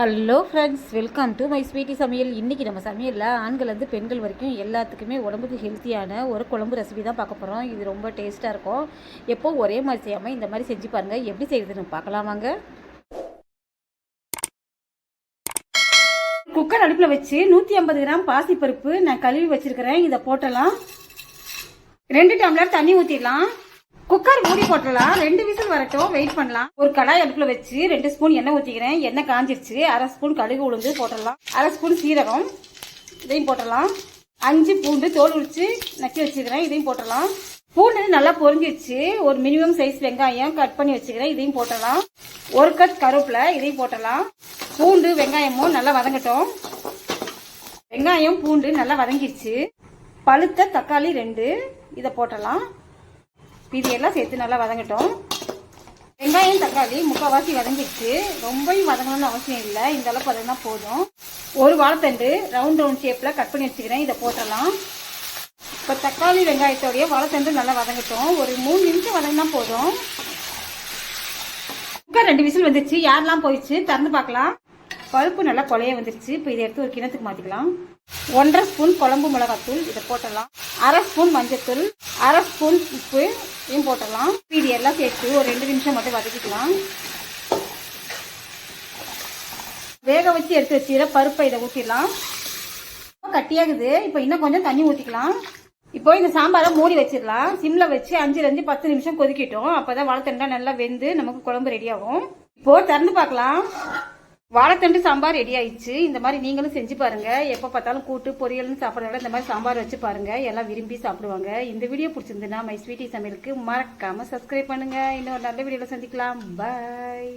Hello friends welcome to my sweety சமையல். இன்றைக்கி நம்ம சமையலில் ஆண்கள்லேருந்து பெண்கள் வரைக்கும் எல்லாத்துக்குமே உடம்புக்கு ஹெல்த்தியான ஒரு குழம்பு ரெசிபி தான் பார்க்க போகிறோம் இது ரொம்ப டேஸ்ட்டாக இருக்கும். எப்போ ஒரே மாதிரி செய்யாமல் இந்த மாதிரி செஞ்சு பாருங்கள் எப்படி செய்யுதுன்னு பார்க்கலாம் வாங்க. குக்கர் அடுப்பில் வச்சு நூற்றி ஐம்பது கிராம் பாசிப்பருப்பு நான் கழுவி வச்சுருக்கிறேன். இதை போட்டலாம். ரெண்டு டம்ளர் தண்ணி ஊற்றிடலாம் குக்கர் மூடி போட்டுடலாம். ரெண்டு விசில் வரட்டும். வெயிட் பண்ணலாம். ஒரு கடாய் அடுப்புல வச்சு ரெண்டு ஸ்பூன் எண்ணெய் ஊற்றிக்கிறேன் எண்ணெய் காஞ்சிருச்சு. அரை ஸ்பூன் கடுகு உளுந்து போட்டுடலாம். அரை ஸ்பூன் சீரகம். இதையும் போட்டுடலாம். அஞ்சு பூண்டு தோல் உரிச்சு நக்கி வச்சுக்கிறேன். இதையும் போட்டுடலாம். பூண்டு நல்லா பொரிஞ்சிருச்சு. ஒரு மினிமம் சைஸ் வெங்காயம் கட் பண்ணி வச்சுக்கிறேன். இதையும் போட்டுடலாம். ஒரு கட் கருவேப்பிலை இதையும் போட்டுடலாம். பூண்டு வெங்காயமும் நல்லா வதங்கட்டும். வெங்காயம் பூண்டு நல்லா வதங்கிருச்சு. பழுத்த தக்காளி ரெண்டு. இதை போட்டலாம் இது எல்லாம் சேர்த்து நல்லா வதங்கட்டும். வெங்காயம் தக்காளி முக்கால்வாசி வதங்கிடுச்சு. ரொம்பவும் வதங்கணும்னு அவசியம் இல்லை. இந்த அளவுக்கு வதங்கினா போதும். ஒரு வாழைத்தண்டு ரவுண்ட் ரவுண்ட் ஷேப்பில் கட் பண்ணி வச்சுக்கிறேன். இதை போட்டலாம் இப்போ தக்காளி வெங்காயத்தோடைய வாழைத்தண்டு நல்லா வதங்கட்டும். ஒரு மூணு நிமிஷம் வதங்கினா போதும். குக்கர் ரெண்டு விசில் வந்துருச்சு. யாரெல்லாம் போயிடுச்சு? திறந்து பார்க்கலாம். பருப்பு நல்லா கொலைய வந்துருச்சு. இப்போ இதை எடுத்து ஒரு கிணத்துக்கு மாற்றிக்கலாம் ஒன்றரை ஸ்பூன் குழம்பு மிளகாத்தூள் இதை போட்டலாம் அரை ஸ்பூன் மஞ்சத்தூள் அரை ஸ்பூன் உப்பு இதையும் போட்டுடலாம். இது எல்லாம் சேர்த்து ஒரு ரெண்டு நிமிஷம் மட்டும் வதக்கிக்கலாம். வேக வச்சு எடுத்து வச்சுக்கிற பருப்பை இதை ஊற்றிடலாம் கட்டியாகுது. இப்போ இன்னும் கொஞ்சம் தண்ணி ஊற்றிக்கலாம் இப்போ இந்த சாம்பாரை மூடி வச்சிடலாம். சிம்ல வச்சு அஞ்சுலேருந்து பத்து நிமிஷம் கொதிக்கட்டும். அப்போதான் வாழைத்தண்டா நல்லா வெந்து நமக்கு குழம்பு ரெடி ஆகும். இப்போ திறந்து பார்க்கலாம். வாழைத்தண்டு சாம்பார் ரெடி ஆயிடுச்சு. இந்த மாதிரி நீங்களும் செஞ்சு பாருங்க. எப்போ பார்த்தாலும் கூட்டு பொரியல்னு சாப்பிட்றதால இந்த மாதிரி சாம்பார் வச்சு பாருங்க. எல்லாம் விரும்பி சாப்பிடுவாங்க. இந்த வீடியோ பிடிச்சிருந்துன்னா மை ஸ்வீட்டி சமையலுக்கு மறக்காம சப்ஸ்கிரைப் பண்ணுங்க. இன்னொரு நல்ல வீடியோவில் சந்திக்கலாம். பாய்